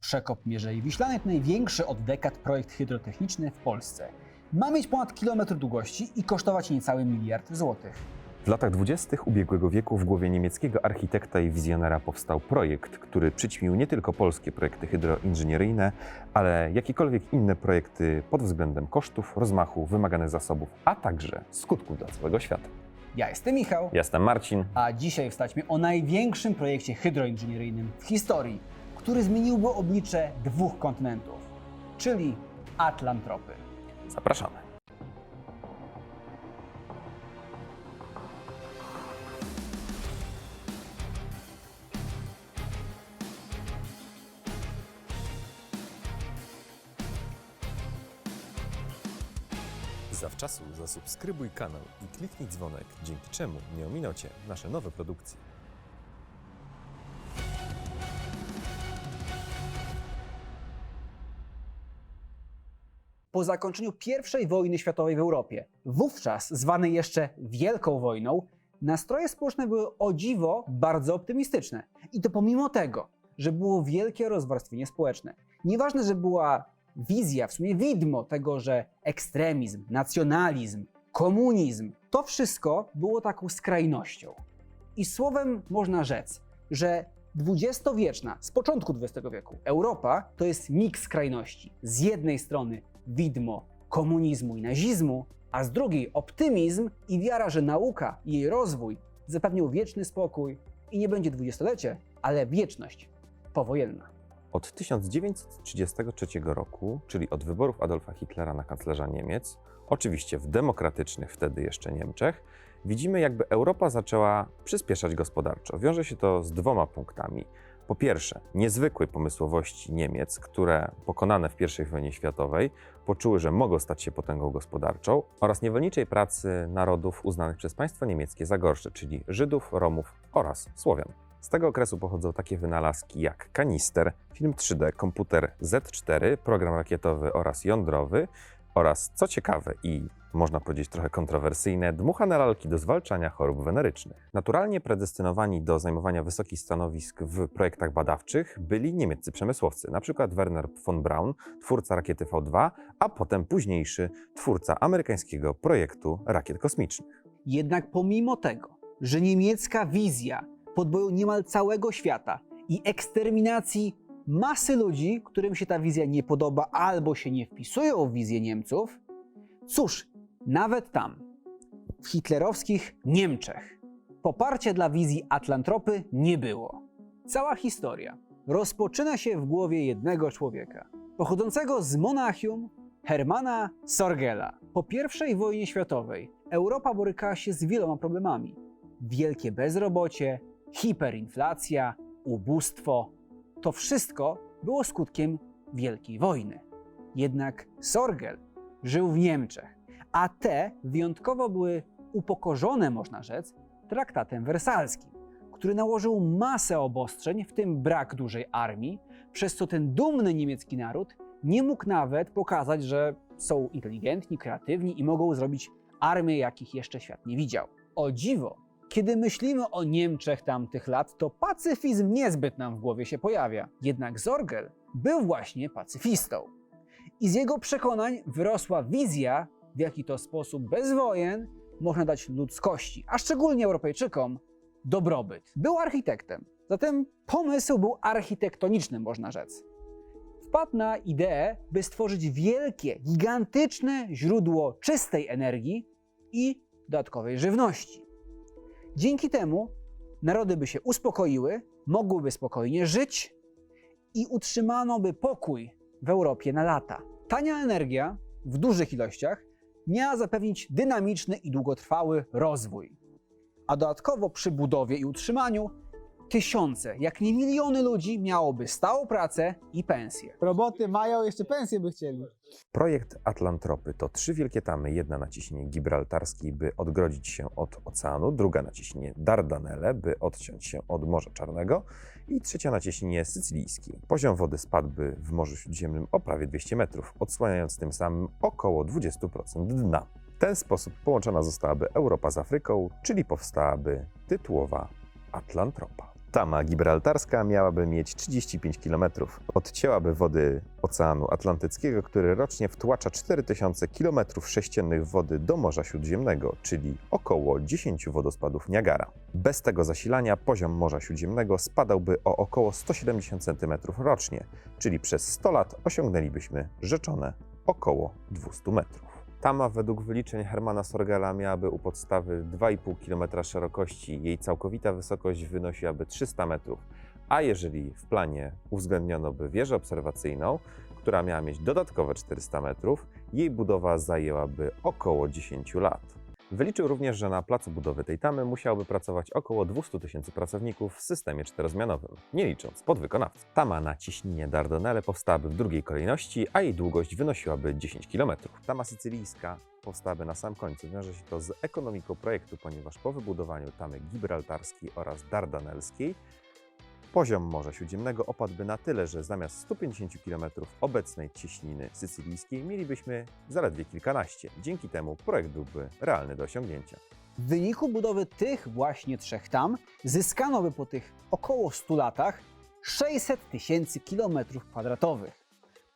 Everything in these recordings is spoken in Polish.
Przekop Mierzei Wiślanej to największy od dekad projekt hydrotechniczny w Polsce. Ma mieć ponad kilometr długości i kosztować niecały miliard złotych. W latach dwudziestych ubiegłego wieku w głowie niemieckiego architekta i wizjonera powstał projekt, który przyćmił nie tylko polskie projekty hydroinżynieryjne, ale jakiekolwiek inne projekty pod względem kosztów, rozmachu, wymaganych zasobów, a także skutków dla całego świata. Ja jestem Michał, Ja Jestem Marcin. a dzisiaj wstaćmy o największym projekcie hydroinżynieryjnym w historii, który zmieniłby oblicze dwóch kontynentów, czyli Atlantropy. Zapraszamy. Zawczasu zasubskrybuj kanał i kliknij dzwonek, dzięki czemu nie ominą Cię nasze nowe produkcje. Po zakończeniu I wojny światowej w Europie, wówczas zwanej jeszcze Wielką Wojną, nastroje społeczne były o dziwo bardzo optymistyczne. I to pomimo tego, że było wielkie rozwarstwienie społeczne. Nieważne, że była wizja, w sumie widmo tego, że ekstremizm, nacjonalizm, komunizm, to wszystko było taką skrajnością. I słowem można rzec, że dwudziestowieczna, z początku XX wieku, Europa to jest miks skrajności. Z jednej strony widmo komunizmu i nazizmu, a z drugiej optymizm i wiara, że nauka i jej rozwój zapewnią wieczny spokój i nie będzie dwudziestolecie, ale wieczność powojenna. Od 1933 roku, czyli od wyborów Adolfa Hitlera na kanclerza Niemiec, oczywiście w demokratycznych wtedy jeszcze Niemczech, widzimy jakby Europa zaczęła przyspieszać gospodarczo. Wiąże się to z dwoma punktami. Po pierwsze, niezwykłej pomysłowości Niemiec, które pokonane w I wojnie światowej poczuły, że mogą stać się potęgą gospodarczą, oraz niewolniczej pracy narodów uznanych przez państwo niemieckie za gorsze, czyli Żydów, Romów oraz Słowian. Z tego okresu pochodzą takie wynalazki jak kanister, film 3D, komputer Z4, program rakietowy oraz jądrowy oraz, co ciekawe i można powiedzieć trochę kontrowersyjne, dmuchane lalki do zwalczania chorób wenerycznych. Naturalnie predestynowani do zajmowania wysokich stanowisk w projektach badawczych byli niemieccy przemysłowcy, np. Werner von Braun, twórca rakiety V2, a potem późniejszy twórca amerykańskiego projektu rakiet kosmicznych. Jednak pomimo tego, że niemiecka wizja podboju niemal całego świata i eksterminacji masy ludzi, którym się ta wizja nie podoba albo się nie wpisują w wizję Niemców, cóż, nawet tam, w hitlerowskich Niemczech, poparcia dla wizji Atlantropy nie było. Cała historia rozpoczyna się w głowie jednego człowieka, pochodzącego z Monachium, Hermana Sorgela. Po I wojnie światowej Europa borykała się z wieloma problemami. Wielkie bezrobocie, hiperinflacja, ubóstwo to wszystko było skutkiem Wielkiej Wojny. Jednak Sorgel żył w Niemczech, a te wyjątkowo były upokorzone, można rzec, traktatem wersalskim, który nałożył masę obostrzeń, w tym brak dużej armii, przez co ten dumny niemiecki naród nie mógł nawet pokazać, że są inteligentni, kreatywni i mogą zrobić armię, jakich jeszcze świat nie widział. O dziwo, kiedy myślimy o Niemczech tamtych lat, to pacyfizm niezbyt nam w głowie się pojawia. Jednak Zorgel był właśnie pacyfistą. I z jego przekonań wyrosła wizja, w jaki to sposób bez wojen można dać ludzkości, a szczególnie Europejczykom, dobrobyt. Był architektem, zatem pomysł był architektoniczny, można rzec. Wpadł na ideę, by stworzyć wielkie, gigantyczne źródło czystej energii i dodatkowej żywności. Dzięki temu narody by się uspokoiły, mogłyby spokojnie żyć i utrzymano by pokój w Europie na lata. Tania energia w dużych ilościach miała zapewnić dynamiczny i długotrwały rozwój. A dodatkowo przy budowie i utrzymaniu tysiące, jak nie miliony ludzi miałoby stałą pracę i pensję. Roboty mają, jeszcze pensję by chcieli. Projekt Atlantropy to trzy wielkie tamy, jedna na ciśnienie gibraltarskiej, by odgrodzić się od oceanu, druga na ciśnienie Dardanelle, by odciąć się od Morza Czarnego i trzecia na ciśnienie sycylijskiej. Poziom wody spadłby w Morzu Śródziemnym o prawie 200 metrów, odsłaniając tym samym około 20% dna. W ten sposób połączona zostałaby Europa z Afryką, czyli powstałaby tytułowa Atlantropa. Tama gibraltarska miałaby mieć 35 km. Odcięłaby wody Oceanu Atlantyckiego, który rocznie wtłacza 4000 km sześciennych wody do Morza Śródziemnego, czyli około 10 wodospadów Niagara. Bez tego zasilania poziom Morza Śródziemnego spadałby o około 170 cm rocznie, czyli przez 100 lat osiągnęlibyśmy rzeczone około 200 metrów. Tama według wyliczeń Hermana Sorgela miałaby u podstawy 2,5 km szerokości, jej całkowita wysokość wynosiłaby 300 metrów, a jeżeli w planie uwzględniono by wieżę obserwacyjną, która miała mieć dodatkowe 400 metrów, jej budowa zajęłaby około 10 lat. Wyliczył również, że na placu budowy tej tamy musiałoby pracować około 200 tysięcy pracowników w systemie czterozmianowym, nie licząc podwykonawców. Tama na ciśnienie Dardanelle powstałaby w drugiej kolejności, a jej długość wynosiłaby 10 km. Tama sycylijska powstałaby na sam końcu. Wiąże się to z ekonomiką projektu, ponieważ po wybudowaniu tamy gibraltarskiej oraz dardanelskiej poziom Morza Śródziemnego opadłby na tyle, że zamiast 150 km obecnej cieśniny sycylijskiej mielibyśmy zaledwie kilkanaście. Dzięki temu projekt byłby realny do osiągnięcia. W wyniku budowy tych właśnie trzech tam zyskano by po tych około 100 latach 600 tysięcy kilometrów kwadratowych.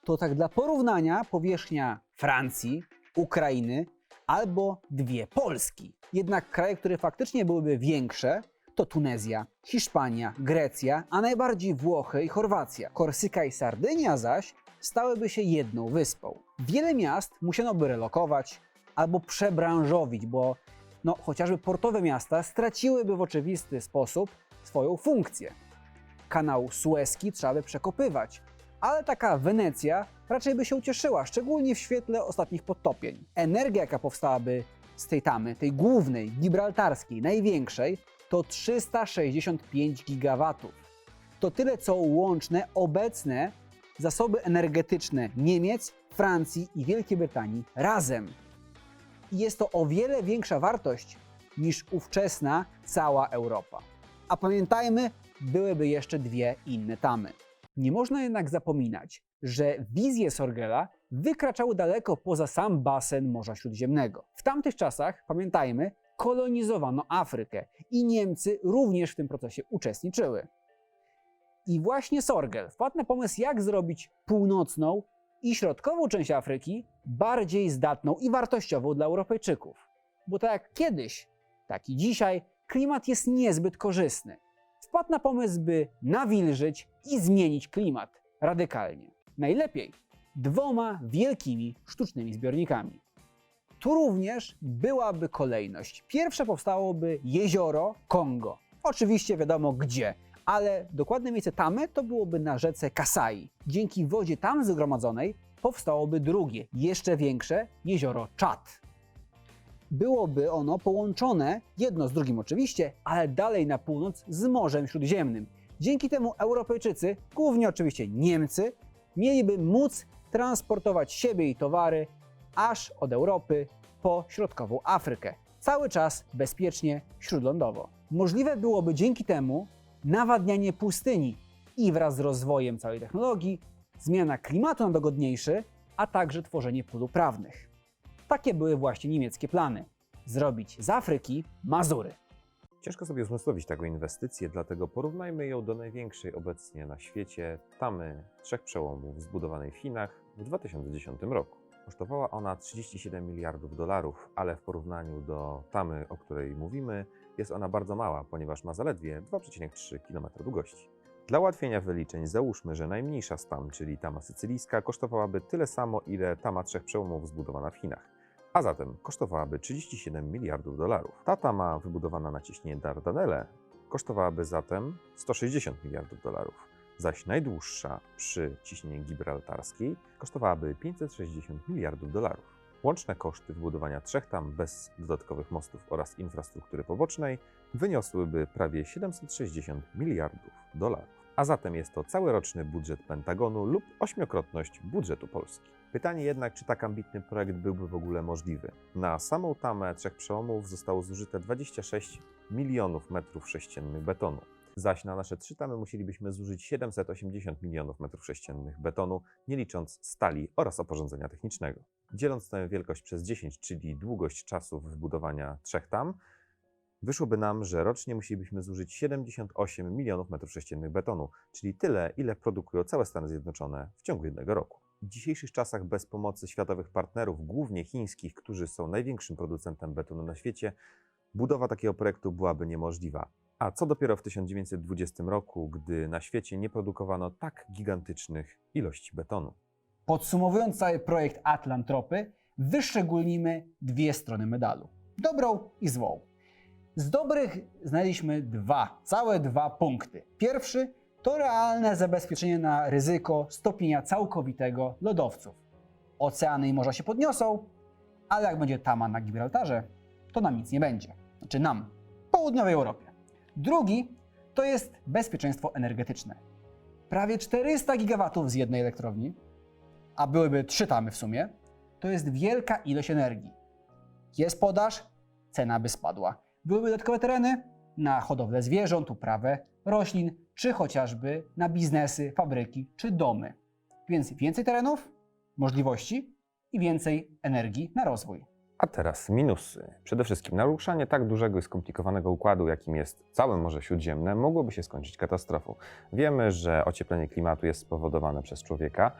To tak dla porównania powierzchnia Francji, Ukrainy albo dwie Polski. Jednak kraje, które faktycznie byłyby większe, to Tunezja, Hiszpania, Grecja, a najbardziej Włochy i Chorwacja. Korsyka i Sardynia zaś stałyby się jedną wyspą. Wiele miast musiano by relokować albo przebranżowić, bo no, chociażby portowe miasta straciłyby w oczywisty sposób swoją funkcję. Kanał Suezki trzeba by przekopywać, ale taka Wenecja raczej by się ucieszyła, szczególnie w świetle ostatnich podtopień. Energia, jaka powstałaby z tej tamy, tej głównej, gibraltarskiej, największej, to 365 gigawatów. To tyle, co łączne obecne zasoby energetyczne Niemiec, Francji i Wielkiej Brytanii razem. I jest to o wiele większa wartość niż ówczesna cała Europa. A pamiętajmy, byłyby jeszcze dwie inne tamy. Nie można jednak zapominać, że wizje Sorgela wykraczały daleko poza sam basen Morza Śródziemnego. W tamtych czasach, pamiętajmy, kolonizowano Afrykę i Niemcy również w tym procesie uczestniczyły. I właśnie Sorgel wpadł na pomysł, jak zrobić północną i środkową część Afryki bardziej zdatną i wartościową dla Europejczyków. Bo tak jak kiedyś, tak i dzisiaj, klimat jest niezbyt korzystny. Wpadł na pomysł, by nawilżyć i zmienić klimat radykalnie. Najlepiej dwoma wielkimi sztucznymi zbiornikami. Tu również byłaby kolejność. Pierwsze powstałoby jezioro Kongo. Oczywiście wiadomo gdzie, ale dokładne miejsce tamy to byłoby na rzece Kasai. Dzięki wodzie tam zgromadzonej powstałoby drugie, jeszcze większe jezioro Czad. Byłoby ono połączone, jedno z drugim oczywiście, ale dalej na północ z Morzem Śródziemnym. Dzięki temu Europejczycy, głównie oczywiście Niemcy, mieliby móc transportować siebie i towary aż od Europy po środkową Afrykę. Cały czas bezpiecznie śródlądowo. Możliwe byłoby dzięki temu nawadnianie pustyni i wraz z rozwojem całej technologii zmiana klimatu na dogodniejszy, a także tworzenie pól uprawnych. Takie były właśnie niemieckie plany. Zrobić z Afryki Mazury. Ciężko sobie uzmysłowić taką inwestycję, dlatego porównajmy ją do największej obecnie na świecie tamy trzech przełomów zbudowanej w Chinach w 2010 roku. Kosztowała ona 37 miliardów dolarów, ale w porównaniu do tamy, o której mówimy, jest ona bardzo mała, ponieważ ma zaledwie 2,3 km długości. Dla ułatwienia wyliczeń załóżmy, że najmniejsza z tam, czyli tama sycylijska, kosztowałaby tyle samo, ile tama trzech przełomów zbudowana w Chinach. A zatem kosztowałaby 37 miliardów dolarów. Ta tama wybudowana na ciśnienie Dardanelle kosztowałaby zatem 160 miliardów dolarów, zaś najdłuższa przy ciśnieniu gibraltarskiej kosztowałaby 560 miliardów dolarów. Łączne koszty wybudowania trzech tam bez dodatkowych mostów oraz infrastruktury pobocznej wyniosłyby prawie 760 miliardów dolarów. A zatem jest to cały roczny budżet Pentagonu lub ośmiokrotność budżetu Polski. Pytanie jednak, czy tak ambitny projekt byłby w ogóle możliwy. Na samą tamę trzech przełomów zostało zużyte 26 milionów metrów sześciennych betonu. Zaś na nasze trzy tamy musielibyśmy zużyć 780 milionów metrów sześciennych betonu, nie licząc stali oraz oporządzenia technicznego. Dzieląc tę wielkość przez 10, czyli długość czasu wybudowania trzech tam, wyszłoby nam, że rocznie musielibyśmy zużyć 78 milionów metrów sześciennych betonu, czyli tyle, ile produkują całe Stany Zjednoczone w ciągu jednego roku. W dzisiejszych czasach bez pomocy światowych partnerów, głównie chińskich, którzy są największym producentem betonu na świecie, budowa takiego projektu byłaby niemożliwa. A co dopiero w 1920 roku, gdy na świecie nie produkowano tak gigantycznych ilości betonu. Podsumowując cały projekt Atlantropy, wyszczególnimy dwie strony medalu: dobrą i złą. Z dobrych znaleźliśmy dwa, całe dwa punkty. Pierwszy to realne zabezpieczenie na ryzyko stopienia całkowitego lodowców. Oceany i morza się podniosą, ale jak będzie tama na Gibraltarze, to nam nic nie będzie. Znaczy nam, południowej Europie. Drugi to jest bezpieczeństwo energetyczne. Prawie 400 gigawatów z jednej elektrowni, a byłyby trzy tamy w sumie, to jest wielka ilość energii. Jest podaż, cena by spadła. Byłyby dodatkowe tereny na hodowlę zwierząt, uprawę roślin, czy chociażby na biznesy, fabryki czy domy. Więc więcej terenów, możliwości i więcej energii na rozwój. A teraz minusy. Przede wszystkim naruszanie tak dużego i skomplikowanego układu, jakim jest całe Morze Śródziemne, mogłoby się skończyć katastrofą. Wiemy, że ocieplenie klimatu jest spowodowane przez człowieka.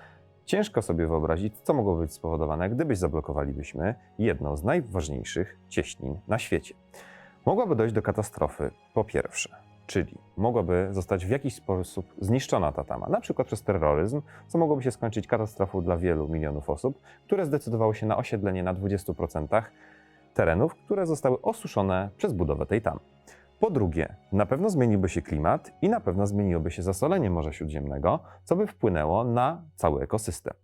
Ciężko sobie wyobrazić, co mogłoby być spowodowane, gdybyś zablokowalibyśmy jedną z najważniejszych cieśnin na świecie. Mogłaby dojść do katastrofy, po pierwsze, czyli mogłaby zostać w jakiś sposób zniszczona ta tama, na przykład przez terroryzm, co mogłoby się skończyć katastrofą dla wielu milionów osób, które zdecydowały się na osiedlenie na 20% terenów, które zostały osuszone przez budowę tej tamy. Po drugie, na pewno zmieniłby się klimat i na pewno zmieniłoby się zasolenie Morza Śródziemnego, co by wpłynęło na cały ekosystem.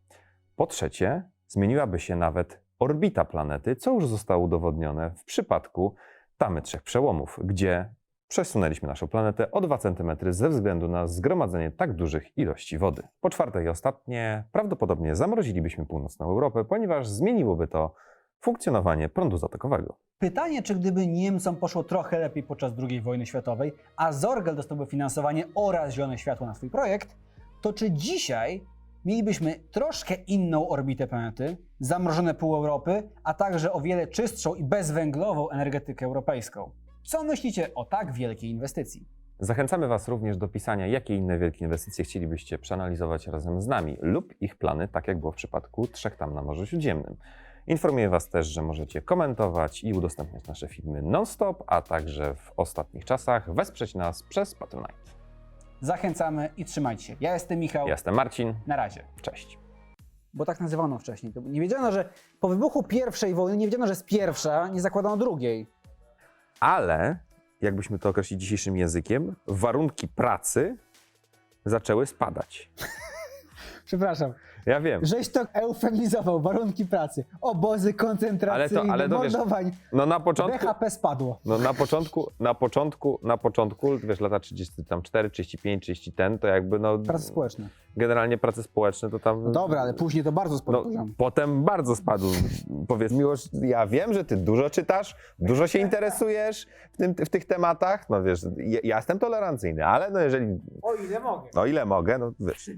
Po trzecie, zmieniłaby się nawet orbita planety, co już zostało udowodnione w przypadku tamy trzech przełomów, gdzie przesunęliśmy naszą planetę o 2 cm ze względu na zgromadzenie tak dużych ilości wody. Po czwarte i ostatnie, prawdopodobnie zamrozilibyśmy północną Europę, ponieważ zmieniłoby to funkcjonowanie prądu zatokowego. Pytanie, czy gdyby Niemcom poszło trochę lepiej podczas II wojny światowej, a Zorgel dostałby finansowanie oraz zielone światło na swój projekt, to czy dzisiaj mielibyśmy troszkę inną orbitę planety, zamrożone pół Europy, a także o wiele czystszą i bezwęglową energetykę europejską? Co myślicie o tak wielkiej inwestycji? Zachęcamy Was również do pisania, jakie inne wielkie inwestycje chcielibyście przeanalizować razem z nami lub ich plany, tak jak było w przypadku trzech tam na Morzu Śródziemnym. Informuję Was też, że możecie komentować i udostępniać nasze filmy non-stop, a także w ostatnich czasach wesprzeć nas przez Patronite. Zachęcamy i trzymajcie się. Ja jestem Michał. Ja jestem Marcin, Na razie. cześć. Bo tak nazywano wcześniej. To Nie wiedziano, że po wybuchu pierwszej wojny nie wiedziano, że z pierwsza nie zakładano drugiej. Ale, jakbyśmy to określić dzisiejszym językiem, warunki pracy zaczęły spadać. Przepraszam, Ja wiem. żeś to eufemizował, warunki pracy, obozy koncentracyjne, ale to wiesz, mordowań. No na początku, BHP spadło. no na początku, na początku, na początku, wiesz, lata 30, tam 4, 35, 30 ten, to jakby no Prace społeczne. generalnie prace społeczne to tam... No dobra, ale później to bardzo spadł No, potem bardzo spadł. Powiedz Miłosz, ja wiem, że ty dużo czytasz, dużo się interesujesz w, tym, w tych tematach. No wiesz, ja, ja jestem tolerancyjny, ale no jeżeli, O ile mogę. no ile mogę, no wiesz.